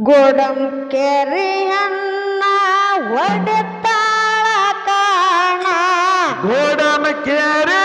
ಗೋಡಂ ಕೆರೆಯನ್ನ ಒಡೆತಾಳ ಕಾಣ. ಗೋಡಂ ಕೆರೆ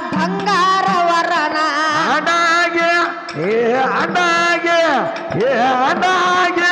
ರಚನ ಬಂಗಾರ ವರನ ಅಡಾಗೆ ಏ ಅಡಾಗೆ ಏ ಅಡಾಗೆ